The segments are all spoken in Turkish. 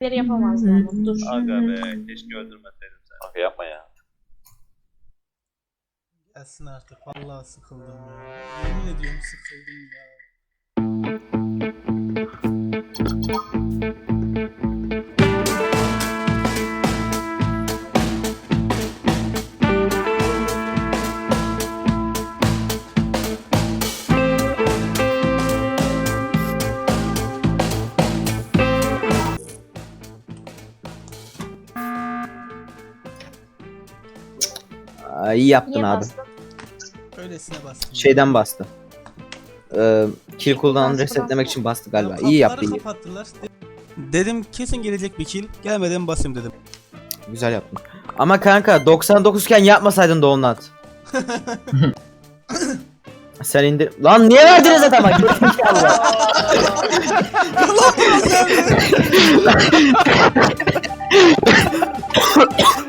Biri yapamazdı onu. Dur. Aga be keşke öldürmeseydim seni. Aga yapma ya. Gelsin artık. Vallahi sıkıldım ya. Yemin ediyorum sıkıldım ya. İyi yaptın Niye abi. bastın? Öylesine bastım. Şeyden bastı. Ee, kill cooldown'u Bastı, resetlemek için bastı galiba. Kapıları İyi yaptı iyi. kapattılar. Dedim kesin gelecek bir kill. Gelmeden basayım dedim. Güzel yaptın. Ama kanka 99 iken yapmasaydın Donut. Sen indir... Lan niye verdiniz adama? Gerizekalı.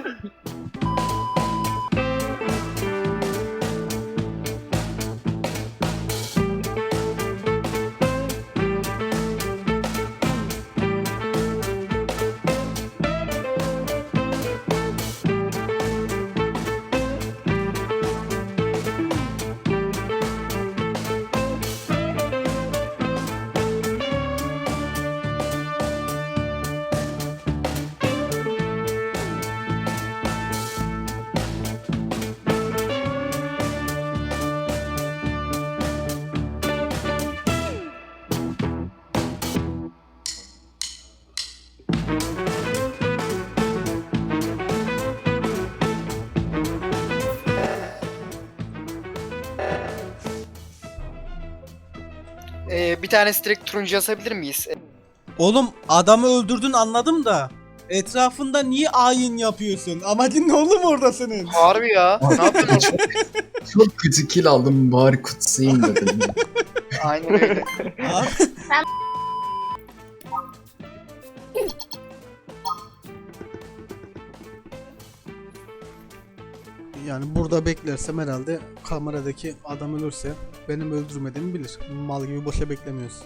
tanesi direkt turuncu yazabilir miyiz? Oğlum adamı öldürdün anladım da. Etrafında niye ayin yapıyorsun? Amacın ne oğlum orada senin? Harbi ya. ne yapıyorsun? Çok kötü kill aldım bari kutsayayım dedim. Aynen öyle. Abi. Yani burada beklersem herhalde kameradaki adam ölürse benim öldürmediğimi bilir. Mal gibi boşa beklemiyoruz.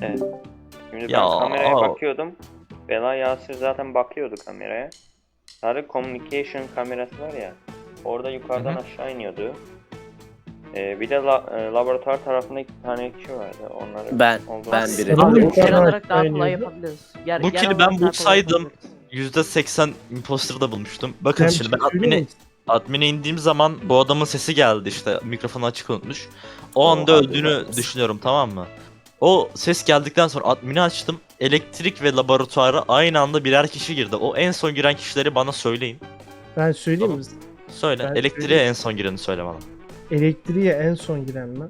Evet. Şimdi ben Ya, kameraya aa. bakıyordum. Bela Yasir zaten bakıyordu kameraya. Sarı communication kamerası var ya. Orada yukarıdan aşağı iniyordu. Ee, bir de la- e, laboratuvar tarafında iki tane kişi vardı. Onları Ben, olduğunu ben biri. Abi Yer yukarıdan alarak daha kolay yapabiliriz. Yer, Bu yer alarak ben daha kolay bulsaydım yapabiliriz. %80 imposter'da bulmuştum. Bakın Ben şimdi ben admine, admine indiğim zaman bu adamın sesi geldi işte mikrofonu açık unutmuş. O anda öldüğünü düşünüyorum tamam mı? O ses geldikten sonra admini açtım. Elektrik ve laboratuvara aynı anda birer kişi girdi. O en son giren kişileri bana söyleyin. Ben söyleyeyim mi? Söyle. Ben Elektriğe söyleyeyim. en son gireni söyle bana. Elektriğe en son giren mi?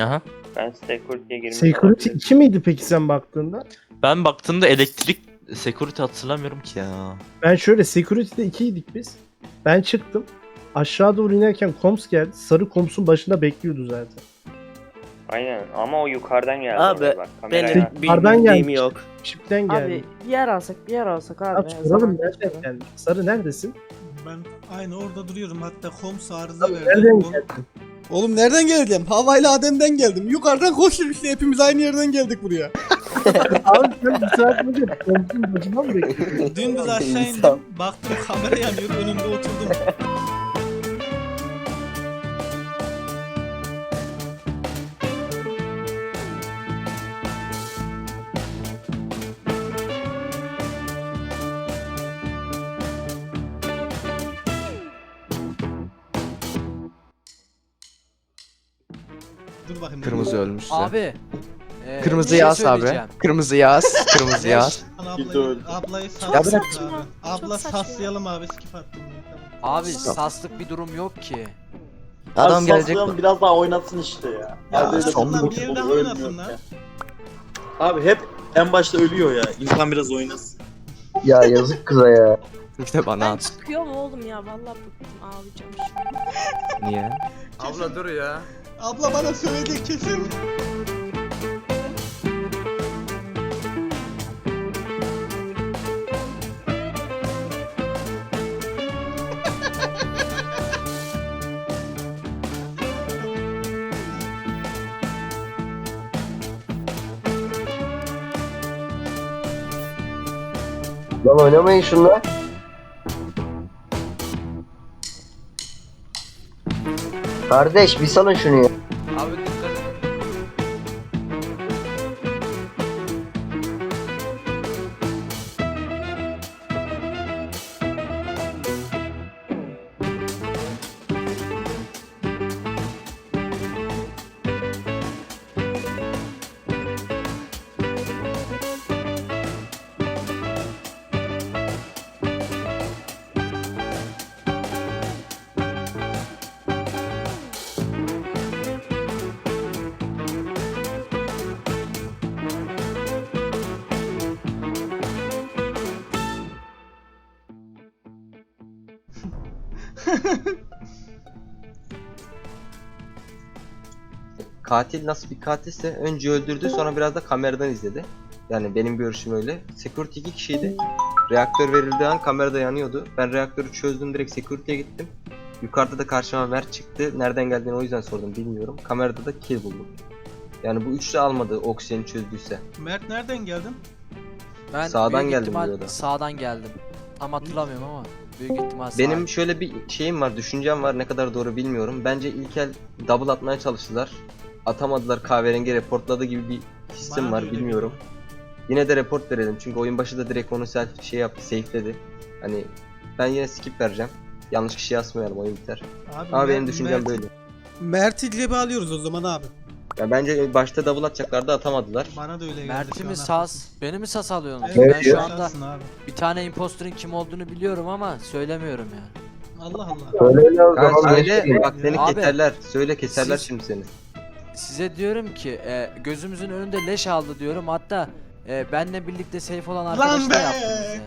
Aha. Ben security'ye girmiş Security olabilirim. 2 miydi peki sen baktığında? Ben baktığımda elektrik security hatırlamıyorum ki ya. Ben şöyle Security'de 2'ydik biz. Ben çıktım. Aşağı doğru inerken Koms geldi. Sarı Koms'un başında bekliyordu zaten. Aynen ama o yukarıdan geldi. Abi, oraya bak, kameraya. Benim bir Yukarıdan gelmiş. yok. Çipten geldi. Abi bir yer alsak bir yer alsak abi. Abi, ya, soralım zaman nereden geldi? Sarı neredesin? Ben aynı orada duruyorum hatta koms arıza verdi. Nereden Oğlum- geldin? Oğlum nereden geldim? Havayla Adem'den geldim. Yukarıdan koştum işte hepimiz aynı yerden geldik buraya. Abi sen bir saat önce Koms'un başında mı bekliyordun? Dümdüz aşağı indim. Baktım kamera yanıyor önümde oturdum. Dur bakayım. Kırmızı ölmüşse. Abi. e, Kırmızı şey yaz abi. söyleyeceğim. Kırmızı yaz. Kırmızı yaz. Ablayı, ablayı Ya saslayalım abi. Abla saçma. saslayalım abi skip attım. Tamam. Abi saslık bir durum yok ki. Adam gelecek. biraz daha oynatsın işte ya. Ya öyle lan boş bir ölmüyor lan. ya. Abi hep en başta ölüyor ya. İnsan biraz oynasın. ya yazık kıza ya. İşte bana Ben at. çıkıyorum oğlum ya. Vallahi bıktım. Ağlayacağım şimdi. Niye? Abla dur ya. Abla bana söyledi kesin. Lan oynamayın şunlar. Kardeş bir salın şunu ya. Abi Katil nasıl bir katilse önce öldürdü sonra biraz da kameradan izledi. Yani benim görüşüm öyle. Security iki kişiydi. Reaktör verildiği an kamerada yanıyordu. Ben reaktörü çözdüm direkt security'ye gittim. Yukarıda da karşıma Mert çıktı. Nereden geldiğini o yüzden sordum bilmiyorum. Kamerada da kill buldum. Yani bu üçlü almadı oksijeni çözdüyse. Mert nereden geldin? Ben Sağdan büyük geldim ihtimal diyordu. Sağdan geldim. Tam hatırlamıyorum ama büyük ihtimal sağ. Benim şöyle bir şeyim var, düşüncem var. Ne kadar doğru bilmiyorum. Bence ilk el double atmaya çalıştılar. Atamadılar kahverengi reportladı gibi bir hissim Bana var bilmiyorum. Yine de report verelim çünkü oyun başı da direkt onu self şey yaptı, safe'ledi. Hani ben yine skip vereceğim. Yanlış kişi yazmayalım oyun biter. Ama benim düşüncem böyle. Mert'i cebe alıyoruz o zaman abi. Ya bence başta double atacaklardı atamadılar. Bana da öyle geldi. Mert'i mi sas? Beni mi sas alıyorsunuz? Evet, ben şu anda abi. bir tane imposter'ın kim olduğunu biliyorum ama söylemiyorum yani. Allah Allah. Öyle o Kanka zaman söyle bak seni Abi, keserler. Söyle keserler siz- şimdi seni. Size diyorum ki e, gözümüzün önünde leş aldı diyorum. Hatta e, benle birlikte safe olan arkadaşlar be! yaptınız yani.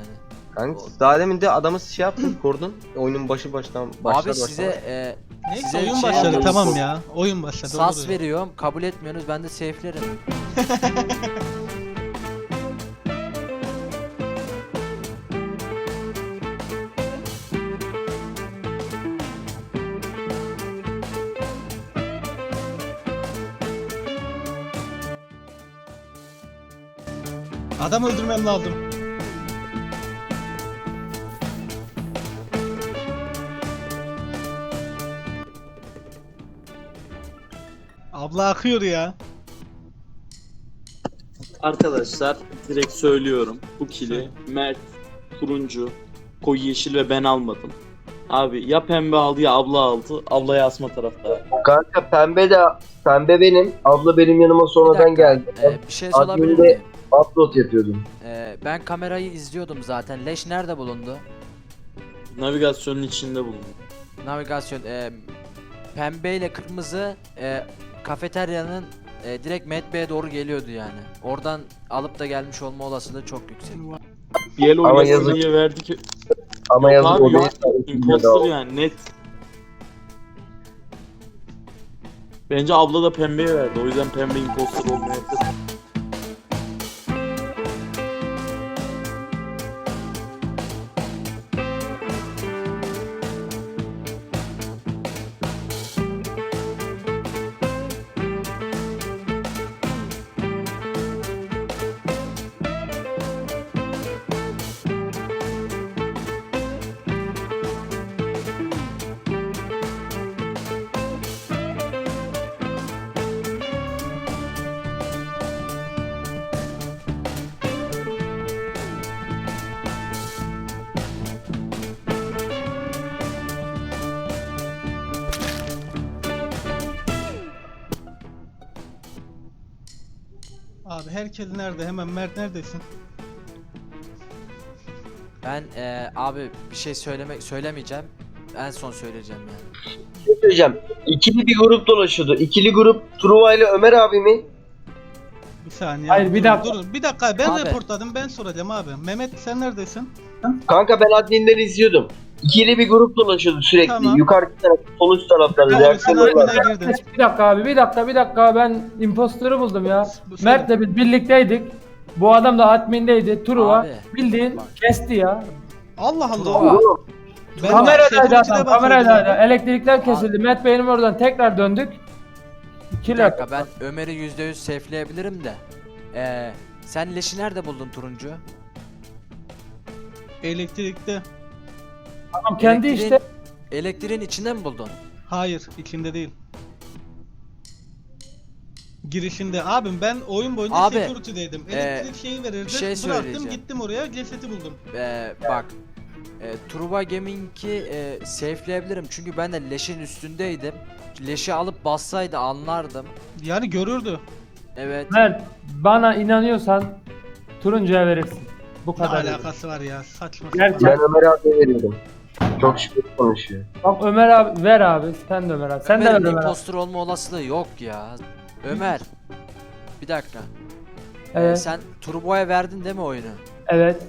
Kanka daha demin de adamı şey yaptın korudun. Oyunun başı baştan başlar Abi başlamaz. size e, Neyse Size oyun şey başladı tamam ya. Oyun başladı. sas olur. veriyorum kabul etmiyorsunuz ben de safe'lerim. Adam öldürmem lazım. Abla akıyor ya. Arkadaşlar direkt söylüyorum. Bu kili Mert, turuncu, koyu yeşil ve ben almadım. Abi ya pembe aldı ya abla aldı. Ablaya asma tarafta. Kanka pembe de pembe benim. Abla benim yanıma Bir sonradan dakika, geldi. e, bir şey sorabilir miyim? Upload yapıyordum. E, ben kamerayı izliyordum zaten. Leş nerede bulundu? Navigasyonun içinde bulundu. Navigasyon e, pembe ile kırmızı e, kafeteryanın e, direkt Medbay'e doğru geliyordu yani. Oradan alıp da gelmiş olma olasılığı çok yüksek. Bir el Ama yazık- diye verdik. Ama Yok yazık abi, yok. Imposter yani net. Bence abla da pembeye verdi. O yüzden pembe imposter olmayabilir. Abi herkes nerede? Hemen Mert neredesin? Ben e, abi bir şey söylemek söylemeyeceğim. En son söyleyeceğim yani. şey söyleyeceğim. İkili bir grup dolaşıyordu. İkili grup Truva ile Ömer abi mi? Bir saniye. Hayır, abi, bir dakika. Durun. Bir dakika ben Abi. reportladım ben soracağım abi. Mehmet sen neredesin? Kanka ben adminden izliyordum. İkili bir grup dolaşıyordu sürekli. Tamam. Yukarı taraf, sol üst taraflarda. Tamam, sen var. girdin. Bir dakika abi bir dakika bir dakika ben imposter'ı buldum ya. Bu söyle. Mert'le biz birlikteydik. Bu adam da admindeydi. Truva Abi, bildiğin bak. kesti ya. Allah Allah. Truva. Oğlum, Ben Kameradaydı security'de adam bakıyordum kameradaydı. abi. Elektrikler kesildi. Mert benim oradan tekrar döndük. Bir İkiler. dakika ben Ömer'i %100 safe'leyebilirim de. E, sen leşi nerede buldun turuncu? Elektrikte. Tamam Elektriğin- Elektriğin içinde mi buldun? Hayır, içinde değil. Girişinde. Abim ben oyun boyunca Abi, security'deydim. e, Elektrik şeyi verirdi. bir şey bıraktım söyleyeceğim. gittim oraya cesedi buldum. Ee, bak. E, Truva Gaming'i e, safe'leyebilirim çünkü ben de leşin üstündeydim. Leşi alıp bassaydı anlardım. Yani görürdü. Evet. Mert bana inanıyorsan turuncuya verirsin. Bu Ne kadar. alakası var ya saçma. Gerçekten. Ömer abiye veriyorum. Çok şükür konuşuyor. Bak Ömer abi ver abi. Sen de Ömer abi. Sen de ver Ömer'in Ömer abi. impostor olma olasılığı yok ya. Ömer. Bir dakika. Ee, Evet. sen Turbo'ya verdin değil mi oyunu? Evet.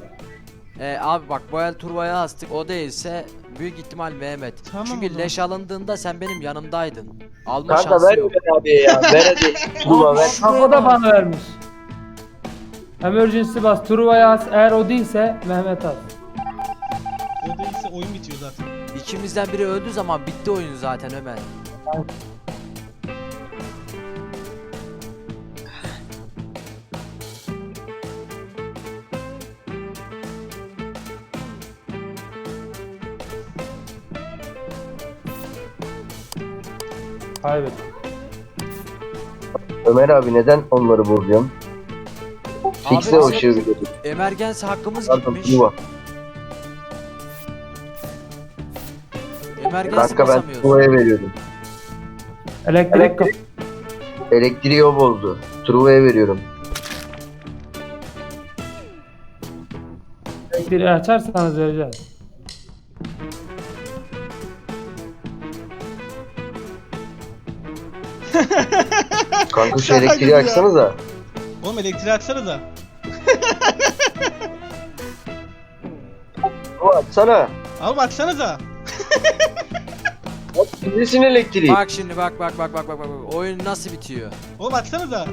Ee, abi bak bu el Turbo'ya astık o değilse büyük ihtimal Mehmet. Tamam o Çünkü zaman. leş alındığında sen benim yanımdaydın. Alma Kanka şansı ver yok. Ömer abiye ya. Ver hadi. Tuğba ver. Bak o da bana vermiş. Emergency bas. Truva'ya as. Eğer o değilse Mehmet as. Değilse oyun bitiyor zaten. İkimizden biri öldüğü zaman bitti oyun zaten Ömer. Kaybet. Ömer abi neden onları bozuyorsun? Fixe o ışığı biliyorsun. Emergency hakkımız Pardon gitmiş. Emergency Kanka ben basamıyoruz. Tuğba'ya veriyordum. Elektrik. Elektrik- Elektriği o bozdu. Truva'ya veriyorum. Elektriği açarsanız vereceğiz. Kanka şu Şaka gibi elektriği ya. açsanıza. Oğlum elektriği açsanıza. Tuğba açsana. Abi baksanıza. Nesin elektriği? Bak şimdi bak bak bak bak bak bak. bak. Oyun nasıl bitiyor? Oğlum açsanıza.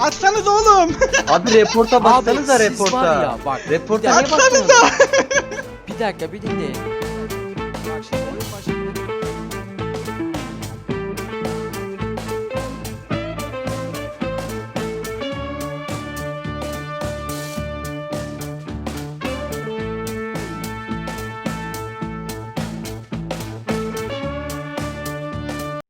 Açsanıza oğlum. Abi reporta baksanıza Abi siz var reporta. ya bak. Reporta bir niye dakika- bakmıyorsun? Bir dakika bir dinleyin.